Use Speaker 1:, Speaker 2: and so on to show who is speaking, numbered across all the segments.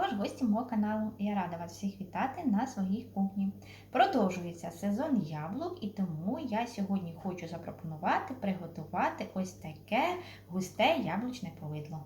Speaker 1: також гості мого каналу. Я рада вас всіх вітати на своїй кухні. Продовжується сезон яблук, і тому я сьогодні хочу запропонувати приготувати ось таке густе яблучне повидло.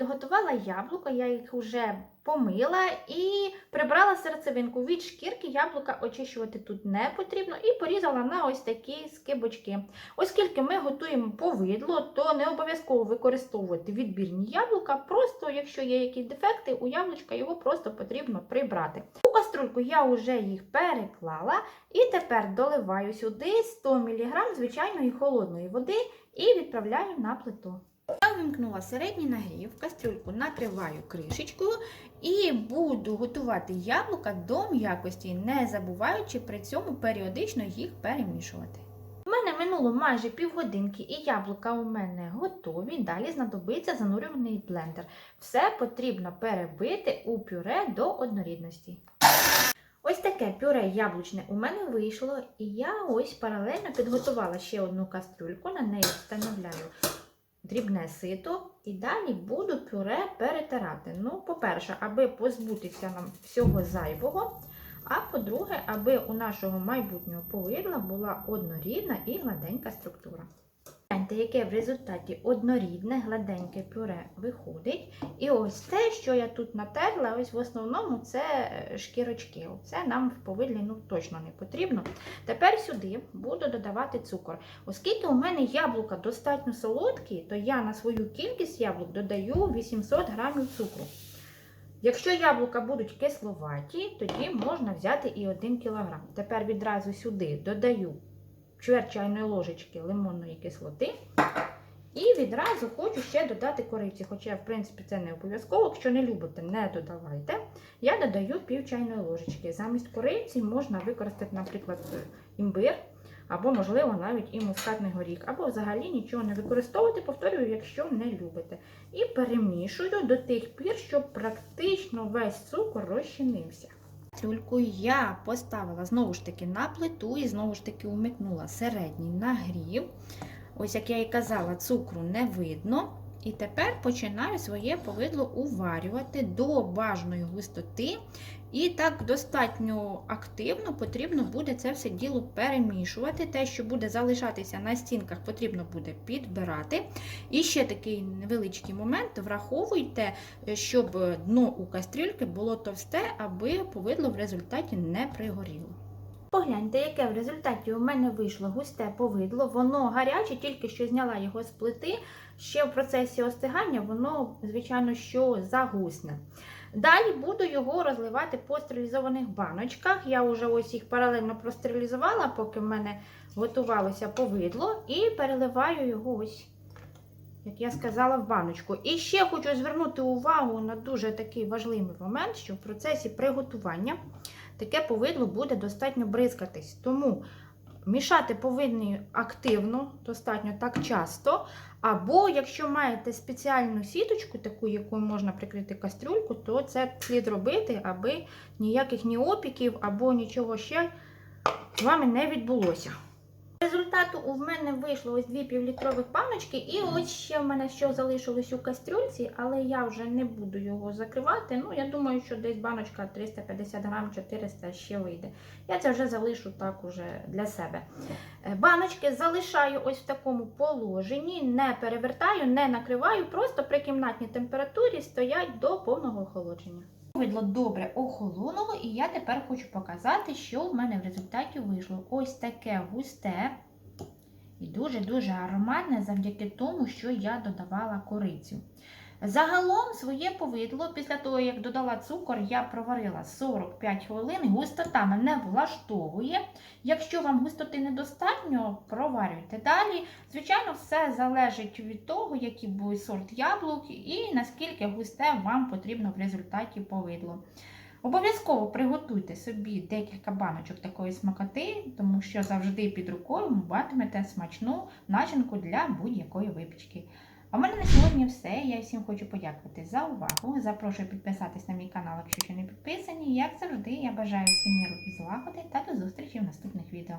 Speaker 1: Підготувала яблука, я їх вже помила і прибрала серцевинку. Від шкірки яблука очищувати тут не потрібно і порізала на ось такі скибочки. Оскільки ми готуємо повидло, то не обов'язково використовувати відбірні яблука. Просто, якщо є якісь дефекти, у яблучка його просто потрібно прибрати. У каструльку я вже їх переклала і тепер доливаю сюди 100 мг звичайної холодної води і відправляю на плиту. Я вимкнула середній нагрів, кастрюльку накриваю кришечкою і буду готувати яблука до м'якості, не забуваючи при цьому періодично їх перемішувати. У мене минуло майже півгодинки і яблука у мене готові. Далі знадобиться занурюваний блендер. Все потрібно перебити у пюре до однорідності. Ось таке пюре яблучне у мене вийшло, і я ось паралельно підготувала ще одну кастрюльку, на неї встановляю дрібне сито і далі буду пюре перетирати. Ну, по-перше, аби позбутися нам всього зайвого. А по-друге, аби у нашого майбутнього повидла була однорідна і гладенька структура. Яке в результаті однорідне, гладеньке пюре виходить. І ось те, що я тут натерла, ось в основному це шкірочки. Це нам в повидлі ну, точно не потрібно. Тепер сюди буду додавати цукор. Оскільки у мене яблука достатньо солодкі, то я на свою кількість яблук додаю 800 грамів цукру. Якщо яблука будуть кисловаті, тоді можна взяти і 1 кг. Тепер відразу сюди додаю чверть чайної ложечки лимонної кислоти. І відразу хочу ще додати кориці, хоча, в принципі, це не обов'язково. Якщо не любите, не додавайте. Я додаю пів чайної ложечки. Замість кориці можна використати, наприклад, імбир, або, можливо, навіть і мускатний горіх, або взагалі нічого не використовувати, повторюю, якщо не любите. І перемішую до тих пір, щоб практично весь цукор розчинився. Кастрюльку я поставила знову ж таки на плиту і знову ж таки умикнула середній нагрів. Ось, як я і казала, цукру не видно. І тепер починаю своє повидло уварювати до бажаної густоти. І так достатньо активно потрібно буде це все діло перемішувати. Те, що буде залишатися на стінках, потрібно буде підбирати. І ще такий невеличкий момент: враховуйте, щоб дно у кастрюльки було товсте, аби повидло в результаті не пригоріло. Погляньте, яке в результаті у мене вийшло густе повидло, воно гаряче, тільки що зняла його з плити. Ще в процесі остигання воно, звичайно, що загусне. Далі буду його розливати по стерилізованих баночках. Я вже ось їх паралельно простерилізувала, поки в мене готувалося повидло, і переливаю його ось, як я сказала, в баночку. І ще хочу звернути увагу на дуже такий важливий момент, що в процесі приготування таке повидло буде достатньо бризкатись. Тому мішати повинні активно, достатньо так часто. Або, якщо маєте спеціальну сіточку, таку, якою можна прикрити кастрюльку, то це слід робити, аби ніяких ні опіків або нічого ще з вами не відбулося. Результату у мене вийшло ось дві півлітрових баночки, і ось ще в мене що залишилось у кастрюльці, але я вже не буду його закривати. Ну, я думаю, що десь баночка 350 грам 400 ще вийде. Я це вже залишу так уже для себе. Баночки залишаю ось в такому положенні, не перевертаю, не накриваю, просто при кімнатній температурі стоять до повного охолодження. Видло добре охолонуло, і я тепер хочу показати, що в мене в результаті вийшло. Ось таке густе і дуже-дуже ароматне завдяки тому, що я додавала корицю. Загалом своє повидло, після того, як додала цукор, я проварила 45 хвилин. Густота мене влаштовує. Якщо вам густоти недостатньо, проварюйте далі. Звичайно, все залежить від того, який буде сорт яблук і наскільки густе вам потрібно в результаті повидло. Обов'язково приготуйте собі декілька баночок такої смакоти, тому що завжди під рукою матимете смачну начинку для будь-якої випічки. А в мене на сьогодні все. Я всім хочу подякувати за увагу. Запрошую підписатись на мій канал, якщо ще не підписані. Як завжди, я бажаю всім миру і злагоди та до зустрічі в наступних відео.